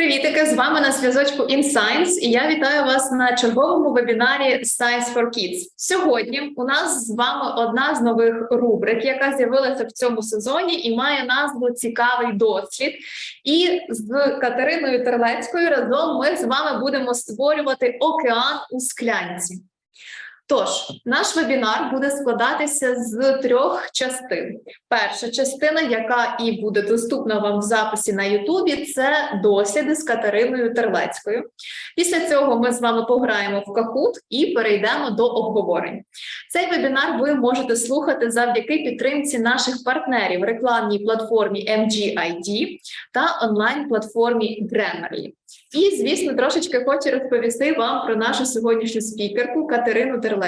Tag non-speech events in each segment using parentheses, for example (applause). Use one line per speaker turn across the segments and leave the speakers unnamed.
Привітики! З вами на зв'язочку InScience і я вітаю вас на черговому вебінарі Science for Kids. Сьогодні у нас з вами одна з нових рубрик, яка з'явилася в цьому сезоні і має назву Цікавий дослід. І з Катериною Терлецькою разом ми з вами будемо створювати океан у склянці. Тож, наш вебінар буде складатися з трьох частин. Перша частина, яка і буде доступна вам в записі на Ютубі, це досліди з Катериною Терлецькою. Після цього ми з вами пограємо в Кахут і перейдемо до обговорень. Цей вебінар ви можете слухати завдяки підтримці наших партнерів рекламній платформі MGID та онлайн-платформі Grammarly. І, звісно, трошечки хочу розповісти вам про нашу сьогоднішню спікерку Катерину Терлецьку.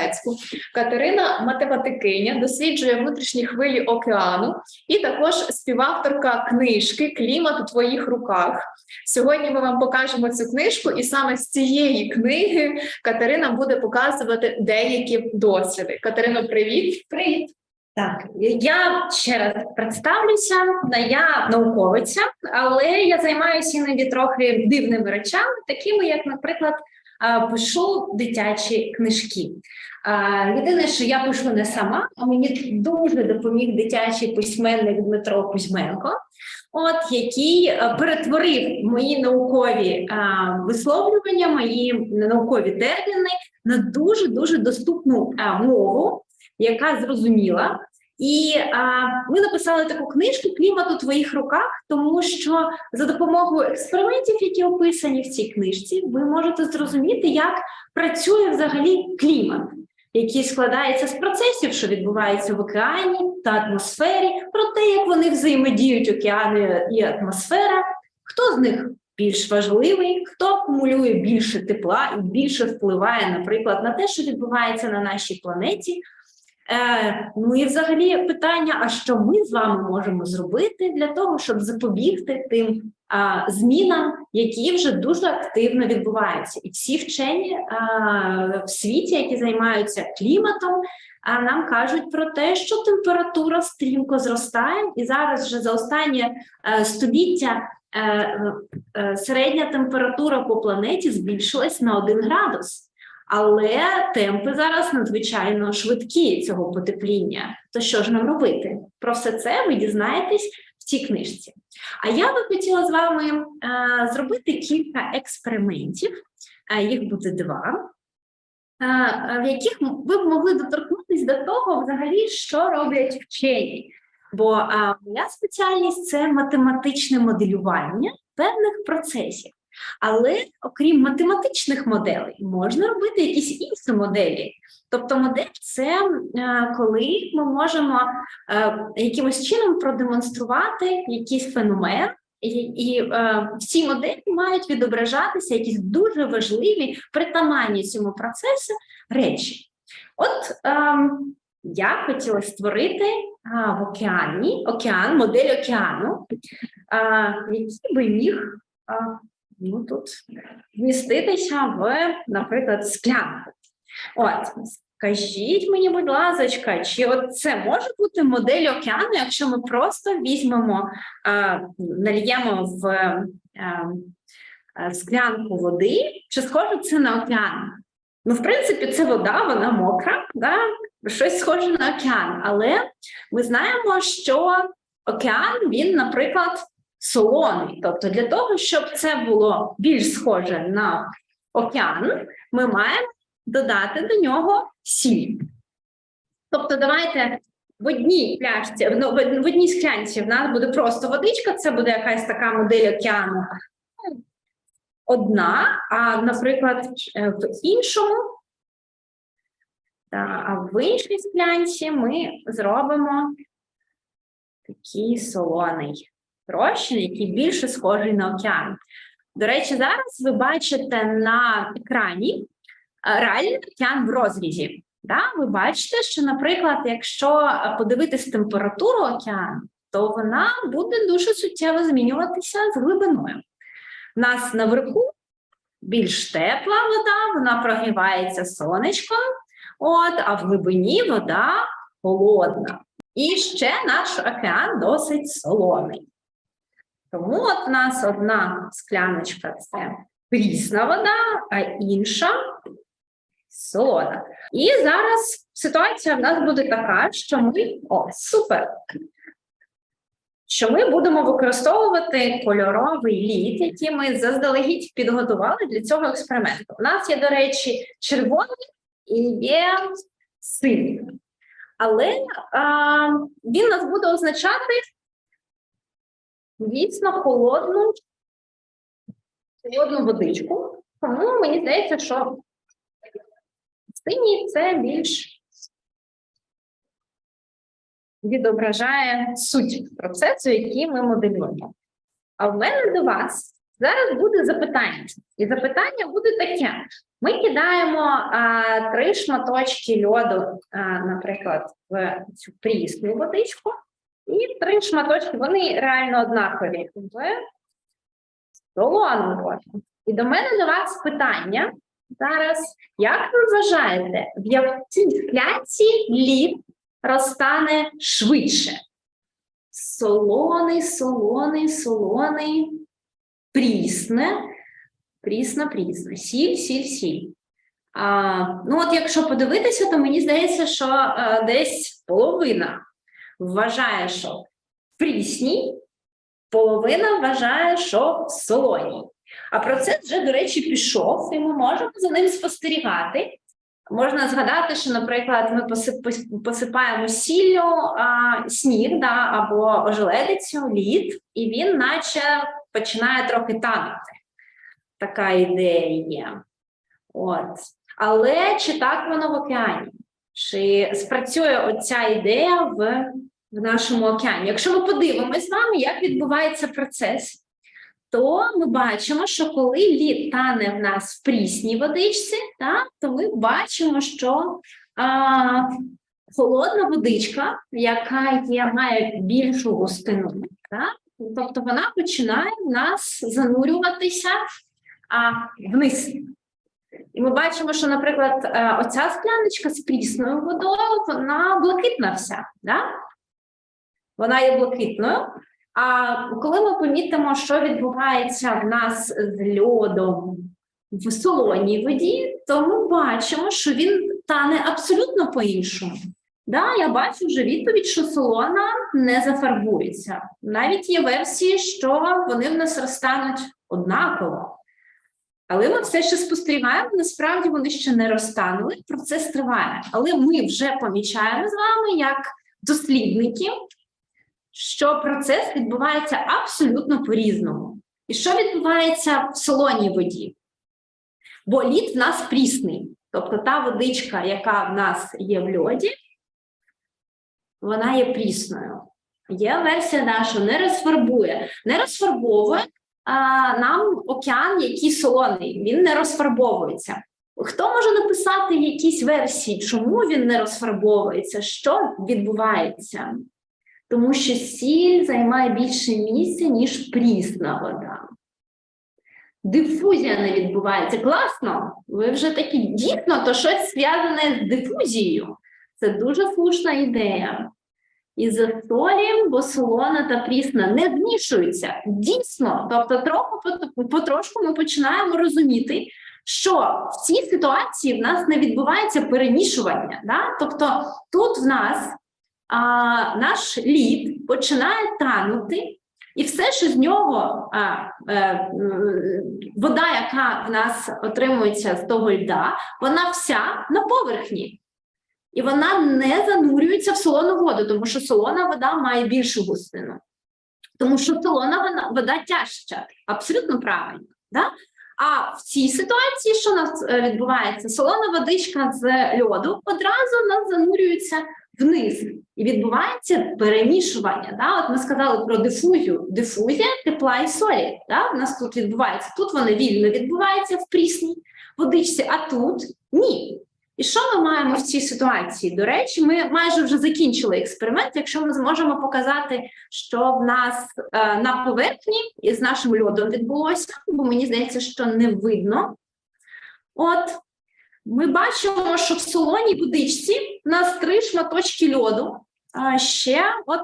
Катерина математикиня, досліджує внутрішні хвилі океану і також співавторка книжки Клімат у твоїх руках. Сьогодні ми вам покажемо цю книжку, і саме з цієї книги Катерина буде показувати деякі досліди. Катерино, привіт!
Привіт. Так, я ще раз представлюся. Я науковиця, але я займаюся іноді трохи дивними речами, такими як, наприклад, пишу дитячі книжки. Єдине, що я пишу не сама, а мені дуже допоміг дитячий письменник Дмитро Кузьменко, от який перетворив мої наукові висловлювання, мої наукові терміни на дуже дуже доступну а, мову яка зрозуміла. І а, ми написали таку книжку Клімат у твоїх руках, тому що за допомогою експериментів, які описані в цій книжці, ви можете зрозуміти, як працює взагалі клімат, який складається з процесів, що відбуваються в океані та атмосфері, про те, як вони взаємодіють океани і атмосфера, хто з них більш важливий, хто акумулює більше тепла і більше впливає, наприклад, на те, що відбувається на нашій планеті. Е, ну і взагалі питання: а що ми з вами можемо зробити для того, щоб запобігти тим а, змінам, які вже дуже активно відбуваються, і всі вчені а, в світі, які займаються кліматом, а нам кажуть про те, що температура стрімко зростає, і зараз вже за останнє е, століття. е, е, Середня температура по планеті збільшилась на 1 градус. Але темпи зараз надзвичайно швидкі цього потепління. То що ж нам робити? Про все це ви дізнаєтесь в цій книжці. А я би хотіла з вами е, зробити кілька експериментів, е, їх буде два, е, в яких ви б могли доторкнутися до того, взагалі, що роблять вчені. Бо е, моя спеціальність це математичне моделювання певних процесів. Але окрім математичних моделей, можна робити якісь інші моделі. Тобто, модель це е, коли ми можемо е, якимось чином продемонструвати якийсь феномен, і, і е, в цій моделі мають відображатися якісь дуже важливі притаманні цьому процесу речі. От е, я хотіла створити а, в океані океан, модель океану, а, який би міг. А, ну тут вміститися в, наприклад, склянку. От, скажіть мені, будь ласка, чи от це може бути модель океану, якщо ми просто візьмемо, а, нальємо в а, а, склянку води, чи схоже це на океан? Ну, в принципі, це вода, вона мокра, да? щось схоже на океан, але ми знаємо, що океан, він, наприклад, солоний. Тобто, для того, щоб це було більш схоже на океан, ми маємо додати до нього сіль. Тобто, давайте в одній пляшці, в в одній склянці в нас буде просто водичка, це буде якась така модель океану. Одна, а, наприклад, е, в іншому, та, а в іншій склянці ми зробимо такий солоний розчин, який більше схожий на океан. До речі, зараз ви бачите на екрані е, реальний океан в розрізі. Да? Ви бачите, що, наприклад, якщо подивитись температуру океану, то вона буде дуже суттєво змінюватися з глибиною. У нас наверху більш тепла вода, вона прогрівається сонечком, от, а в глибині вода холодна. І ще наш океан досить солоний. Тому от у нас одна скляночка це прісна вода, а інша солона. І зараз ситуація в нас буде така, що ми о, супер. Що ми будемо використовувати кольоровий лід, який ми заздалегідь підготували для цього експерименту. У нас є, до речі, червоний і є синій. Але а, він нас буде означати дійсно холодну, холодну водичку. Тому мені здається, що синій це більш відображає суть процесу, який ми моделюємо. А в мене до вас зараз буде запитання. І запитання буде таке: ми кидаємо а, три шматочки льоду, а, наприклад, в цю прісну водичку, і три шматочки, вони реально однакові в солону. І до мене до вас питання зараз: як ви вважаєте, в якій склянці лід розтане швидше? Солоний, солоний, солоний, прісне, прісна, прісна, сіль, сіль, сіль. А, ну, от якщо подивитися, то мені здається, що а, десь половина вважає, що прісній, половина вважає, що солоній. А процес вже, до речі, пішов, і ми можемо за ним спостерігати. Можна згадати, що, наприклад, ми посипаємо сіллю а, сніг да, або ожеледицю, лід, і він, наче, починає трохи танути. Така ідея є. От. Але чи так воно в океані? Чи спрацює оця ідея в, в нашому океані? Якщо ми подивимось з вами, як відбувається процес, то ми бачимо, що коли лід тане в нас в прісній водичці, так, то ми бачимо, що а, холодна водичка, яка є, має більшу густину, так, тобто вона починає в нас занурюватися а, вниз. І ми бачимо, що, наприклад, е, оця скляночка з прісною водою, вона блакитна вся, да? Вона є блакитною. А коли ми помітимо, що відбувається в нас з льодом в солоній воді, то ми бачимо, що він тане абсолютно по-іншому. Да, я бачу вже відповідь, що солона не зафарбується. Навіть є версії, що вони в нас розтануть однаково. Але ми все ще спостерігаємо, насправді вони ще не розтанули, процес триває. Але ми вже помічаємо з вами, як дослідники, що процес відбувається абсолютно по-різному. І що відбувається в солоній воді? Бо лід в нас прісний, тобто та водичка, яка в нас є в льоді, вона є прісною. Є версія, що не розфарбує, не розфарбовує а, нам океан, який солоний, він не розфарбовується. Хто може написати якісь версії, чому він не розфарбовується? Що відбувається? Тому що сіль займає більше місця, ніж прісна вода. Дифузія не відбувається. Класно! Ви вже такі дійсно, то щось зв'язане з дифузією. Це дуже слушна ідея. Із солі, бо солона та прісна не змішуються. Дійсно, тобто, трохи потрошку ми починаємо розуміти, що в цій ситуації в нас не відбувається перемішування. Да? Тобто, тут в нас а, наш лід починає танути, і все, що з нього а, е, вода, яка в нас отримується з того льда, вона вся на поверхні. І вона не занурюється в солону воду, тому що солона вода має більшу густину. Тому що солона вода, вода тяжча, абсолютно правильно. Да? А в цій ситуації, що у нас е, відбувається? Солона водичка з льоду одразу в нас занурюється вниз. І відбувається перемішування. Да? От ми сказали про дифузію. Дифузія тепла і солі. Да? У нас тут відбувається. Тут вона вільно відбувається в прісній водичці, а тут ні. І що ми маємо в цій ситуації? До речі, ми майже вже закінчили експеримент. Якщо ми зможемо показати, що в нас е, на поверхні із нашим льодом відбулося, бо мені здається, що не видно. От ми бачимо, що в солоній водичці в нас три шматочки льоду. А ще, от,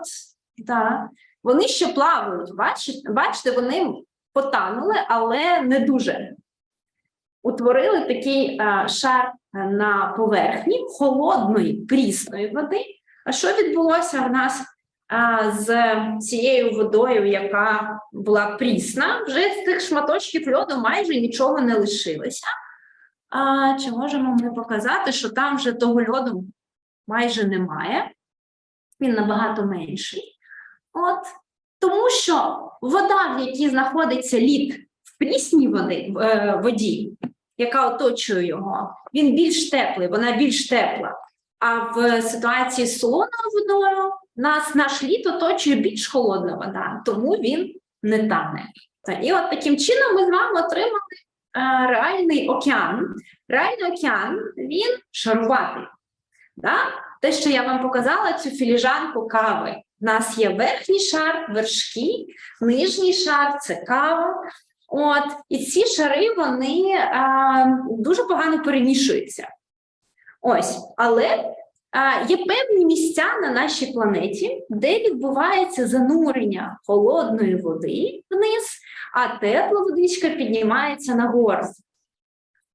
да, Вони ще плавають. Бачите, бачите, вони потанули, але не дуже. Утворили такий е, шар на поверхні холодної прісної води. А що відбулося в нас а, з цією водою, яка була прісна? Вже з цих шматочків льоду майже нічого не лишилося. А, чи можемо ми показати, що там вже того льоду майже немає? Він набагато менший. От тому що вода, в якій знаходиться лід в прісній води, е, воді, яка оточує його, він більш теплий, вона більш тепла. А в ситуації з солоною водою нас наш лід оточує більш холодна вода, тому він не тане. І от таким чином ми з вами отримали реальний океан. Реальний океан він шаруватий. Да? Те, що я вам показала, цю філіжанку кави. У нас є верхній шар, вершки, нижній шар це кава. От, і ці шари вони а, дуже погано перемішуються. Ось, але а, є певні місця на нашій планеті, де відбувається занурення холодної води вниз, а тепла водичка піднімається нагору.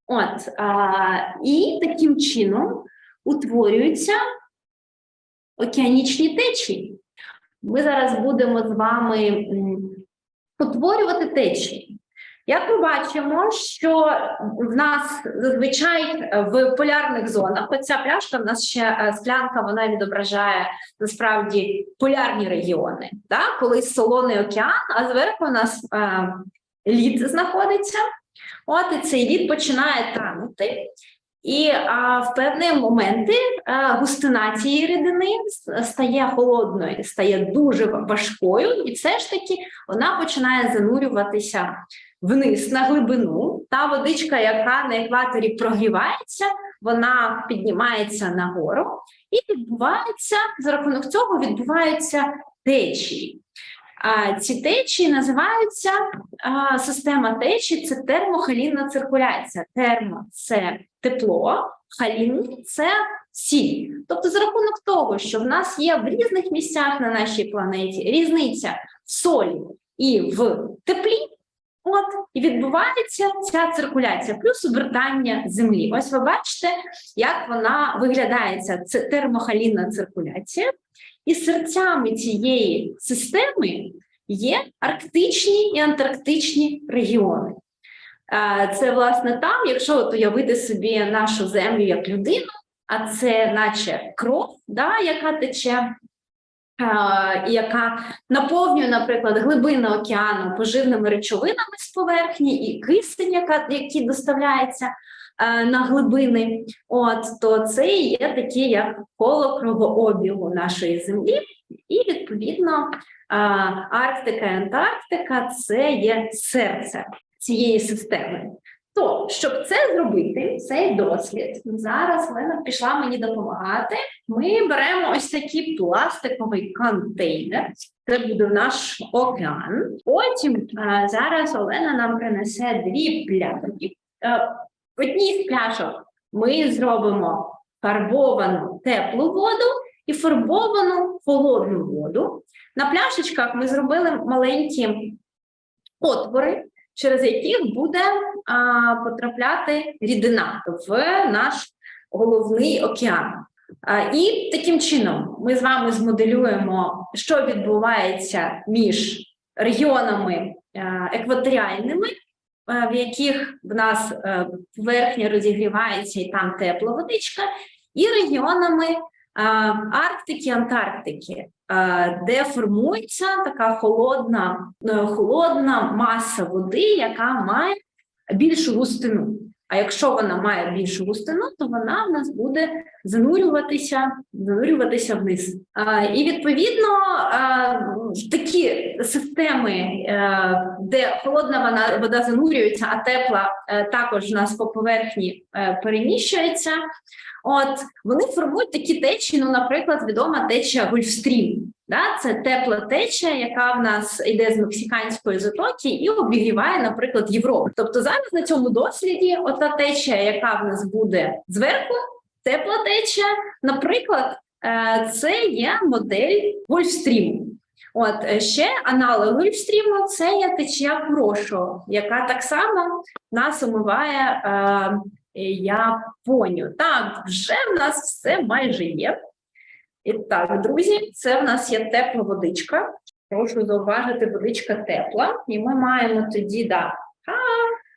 От, а, і таким чином утворюються океанічні течії. Ми зараз будемо з вами утворювати течії. Як ми бачимо, що в нас зазвичай в полярних зонах, оця пляшка в нас ще е, склянка, вона відображає насправді полярні регіони, да? коли солоний океан, а зверху у нас е, лід знаходиться. От і цей лід починає танути. І а, в певні моменти а, густина цієї рідини стає холодною, стає дуже важкою, і все ж таки вона починає занурюватися вниз на глибину. Та водичка, яка на екваторі прогрівається, вона піднімається нагору, і відбувається за рахунок цього відбуваються течії. Ці течії називаються система течій це термохалінна циркуляція. Термо це тепло, халін це сіль. Тобто, за рахунок того, що в нас є в різних місцях на нашій планеті різниця в солі і в теплі. От і відбувається ця циркуляція, плюс обертання землі. Ось ви бачите, як вона виглядає. ця термохалінна циркуляція, і серцями цієї системи є арктичні і антарктичні регіони. Це власне там, якщо от уявити собі нашу землю як людину, а це наче кров, да, яка тече. Е, Яка наповнює, наприклад, глибини океану поживними речовинами з поверхні, і кисень, яка, який доставляється е, на глибини, от то це є таке як коло кровообігу нашої землі, і відповідно е, Арктика і Антарктика це є серце цієї системи. То, щоб це зробити, цей дослід, зараз Лена пішла мені допомагати. Ми беремо ось такий пластиковий контейнер. Це буде наш океан. Потім е, зараз Олена нам принесе дві пляшки. Е, в одній з пляшок ми зробимо фарбовану теплу воду і фарбовану холодну воду. На пляшечках ми зробили маленькі отвори, через яких буде а, потрапляти рідина в наш головний океан. І таким чином ми з вами змоделюємо, що відбувається між регіонами е, екваторіальними, е, в яких в нас е, поверхня розігрівається і там тепла водичка, і регіонами Арктики, Антарктики, де формується така холодна, холодна маса води, яка має більшу густину. А якщо вона має більшу густину, то вона в нас буде занурюватися, занурюватися вниз. І відповідно такі системи, е, де холодна вона, вода занурюється, а тепла е, також в нас по поверхні е, переміщується. От вони формують такі течії. Ну, наприклад, відома течія Гольфстрім. Да? Це тепла течія, яка в нас йде з мексиканської затоки і обігріває, наприклад, Європу. Тобто зараз на цьому досліді, ота течія, яка в нас буде зверху, тепла течія, наприклад, е, це є модель Гольфстріму. От е, ще аналог гольфстріму це є течія Курошо, яка так само нас омиває е, Японію. Так, вже в нас все майже є. І так, друзі, це в нас є тепла водичка. Прошу зауважити, водичка тепла, і ми маємо тоді да,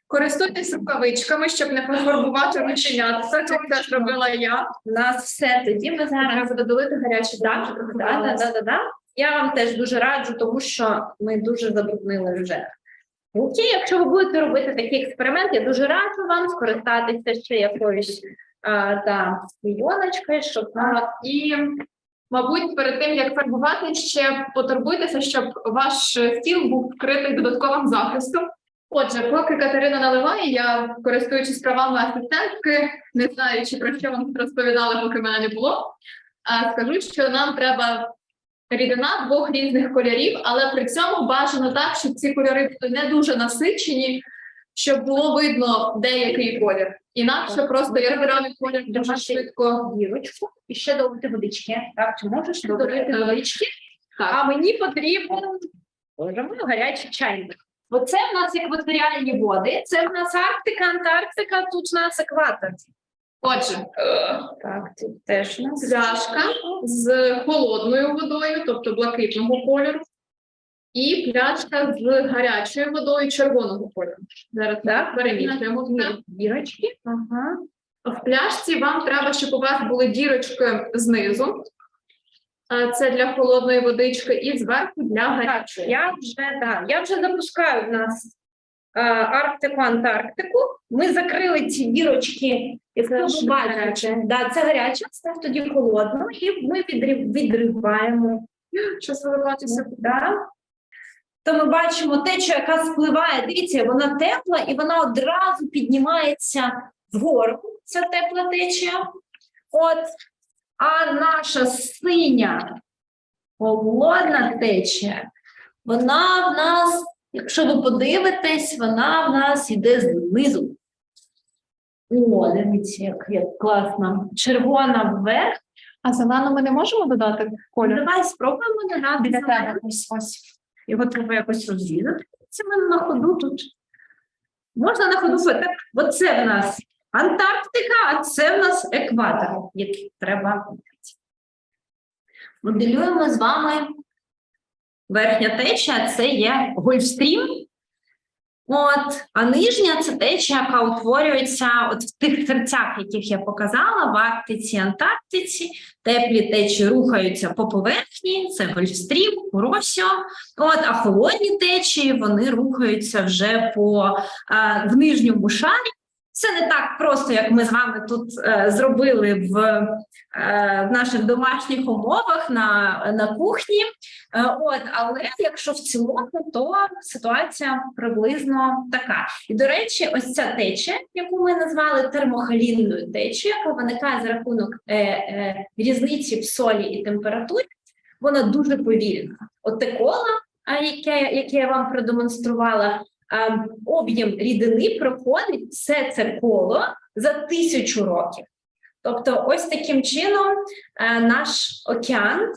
Користуйтесь рукавичками, щоб не пофарбувати рученятка, це зробила я.
у нас все тоді. Ми зараз
додати гарячі
да, да, да, да, да. Я вам теж дуже раджу, тому що ми дуже забруднили вже. Окей, якщо ви будете робити такий експеримент, я дуже раджу вам скористатися ще якоюсь а, та, клейоночкою, щоб
А, І, мабуть, перед тим як фарбувати, ще потурбуйтеся, щоб ваш стіл був вкритий додатковим захистом. Отже, поки Катерина наливає, я користуючись правами асистентки, не знаю, чи про що вам розповідали, поки мене не було. Скажу, що нам треба рідина двох різних кольорів, але при цьому бажано так, щоб ці кольори були не дуже насичені, щоб було видно деякий колір. Інакше просто я яскравий колір дуже швидко
дірочку і ще долити водички. Так, чи можеш долити
Добре.
водички?
Так.
А мені потрібен Боже гарячий чайник. Бо це в нас екваторіальні води, це в нас Арктика, Антарктика, тут в нас екватор.
Отже,
Так, тут теж у нас
пляшка з холодною водою, тобто блакитного кольору, і пляшка з гарячою водою червоного кольору. Зараз так перемішуємо.
дірочки. Ага.
В пляшці вам треба, щоб у вас були дірочки знизу. Це для холодної водички, і зверху для гарячої.
Я вже да, я вже запускаю в нас е, Арктику, Антарктику. Ми закрили ці дірочки, як
Це
ви бачите. Да, це гаряче, це тоді холодно, і ми відрив, відриваємо.
Виливатися.
Да. То ми бачимо течу, яка спливає. Дивіться, вона тепла і вона одразу піднімається вгору. Ця тепла течія. От, а наша синя холодна течія, вона в нас, якщо ви подивитесь, вона в нас йде знизу. О, дивіться, як, як класно. Червона вверх.
А зелену ми не можемо додати колір?
Давай спробуємо додати.
Ось ось.
Його треба якось розрізати. Це ми на ходу тут. Можна на ходу так. Оце в нас Антарктика, а це в нас екватор, який треба. Моделюємо з вами верхня течія, це є Гольфстрім. От, а нижня це течія, яка утворюється от в тих серцях, яких я показала, в Арктиці, Антарктиці. Теплі течії рухаються по поверхні, це Гольфстрім, Куросіо. От, а холодні течії вони рухаються вже по е, в нижньому шарі. Це не так просто, як ми з вами тут е, зробили в, е, в наших домашніх умовах на, на кухні. Е, от, але якщо в цілому, то ситуація приблизно така. І до речі, ось ця течія, яку ми назвали термохалінною течією, яка виникає за рахунок е, е, різниці в солі і температурі, вона дуже повільна. От те коло, яке, яке я вам продемонструвала, об'єм рідини проходить все це коло за тисячу років. Тобто, ось таким чином е, наш океан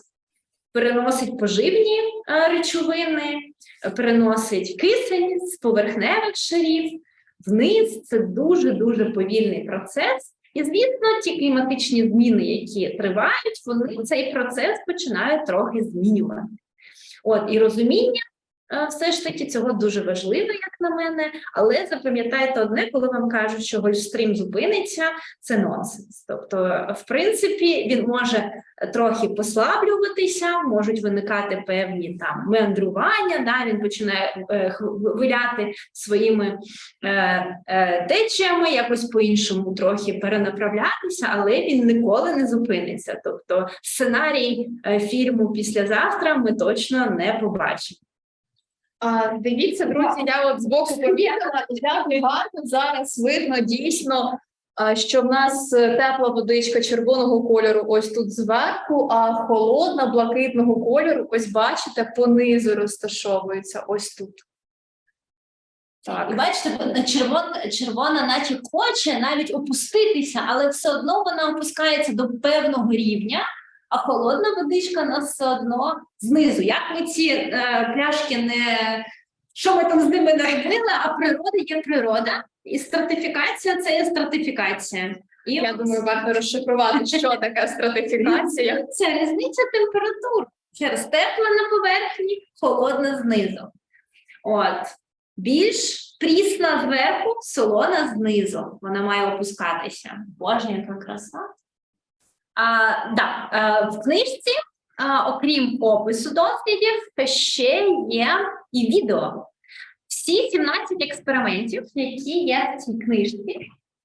переносить поживні е, речовини, е, переносить кисень з поверхневих шарів вниз. Це дуже дуже повільний процес. І звісно, ті кліматичні зміни, які тривають, вони цей процес починають трохи змінювати. От і розуміння е, все ж таки цього дуже важливо, як на мене. Але запам'ятайте одне, коли вам кажуть, що Гольфстрім зупиниться, це нонсенс. Тобто, в принципі, він може трохи послаблюватися, можуть виникати певні там меандрування. Да, він починає е, виляти своїми е, е, течіями, якось по-іншому трохи перенаправлятися, але він ніколи не зупиниться. Тобто, сценарій е, фільму післязавтра ми точно не побачимо.
А, дивіться, друзі, я от збоку помітила, і як гарно зараз видно дійсно, що в нас е, тепла водичка червоного кольору ось тут зверху, а холодна блакитного кольору, ось бачите, понизу розташовується ось тут.
Так.
І бачите, червона, червона, наче хоче навіть опуститися, але все одно вона опускається до певного рівня.
А холодна водичка нас все одно знизу. Як ми ці е, пляшки не що ми там з ними не робили, а природа є природа, і стратифікація це є стратифікація. І
Я
от
думаю, варто розшифрувати, що (laughs) таке стратифікація.
це різниця температур. Через тепла на поверхні, холодна знизу. От. Більш прісна зверху, солона знизу. Вона має опускатися. Боже, яка краса. Да, е, в книжці, а, окрім опису дослідів, ще є і відео. Всі 17 експериментів, які є в цій книжці,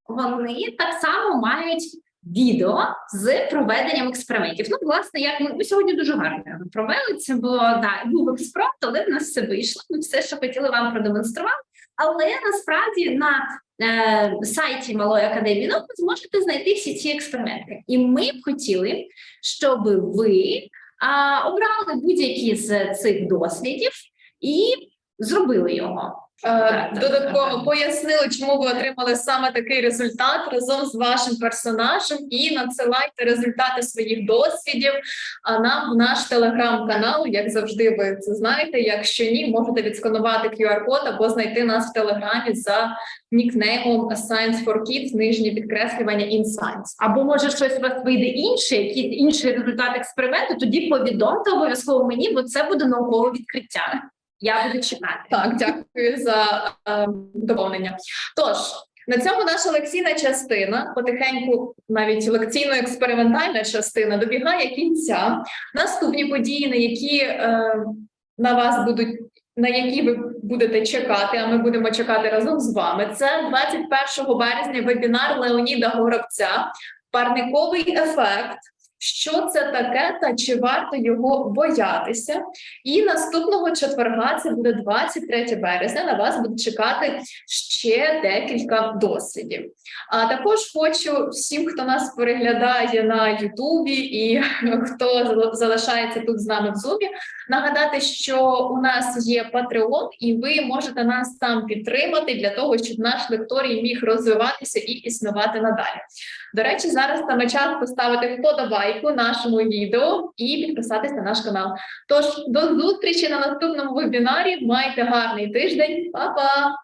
вони так само мають відео з проведенням експериментів. Ну, власне, як ми, сьогодні дуже гарно провели. Це було да, був експеримент, але в нас все вийшло. Ми все, що хотіли вам продемонструвати. Але насправді на е, сайті Малої академії наук зможете знайти всі ці експерименти. І ми б хотіли, щоб ви а, обрали будь-які з цих дослідів і зробили його.
Е, Додатково пояснили, чому ви отримали саме такий результат разом з вашим персонажем, і надсилайте результати своїх дослідів а нам в наш телеграм-канал. Як завжди, ви це знаєте. Якщо ні, можете відсканувати QR-код або знайти нас в телеграмі за нікнеймом Science for Kids, нижнє підкреслювання in Science.
Або може щось у вас вийде інше, який інший результат експерименту. Тоді повідомте обов'язково мені, бо це буде наукове відкриття. Я буду чекати.
Так, дякую за е, доповнення. Тож. На цьому наша лекційна частина, потихеньку, навіть лекційно-експериментальна частина, добігає кінця. Наступні події, на які е, на вас будуть, на які ви будете чекати, а ми будемо чекати разом з вами. Це 21 березня вебінар Леоніда Горобця, парниковий ефект. Що це таке та чи варто його боятися? І наступного четверга, це буде 23 березня. На вас буде чекати ще декілька дослідів. А також хочу всім, хто нас переглядає на Ютубі і (laughs) хто залишається тут з нами в Зумі, нагадати, що у нас є Patreon, і ви можете нас там підтримати для того, щоб наш лекторій міг розвиватися і існувати надалі. До речі, зараз саме час поставити вподобайку нашому відео і підписатись на наш канал. Тож до зустрічі на наступному вебінарі. Майте гарний тиждень, Па-па!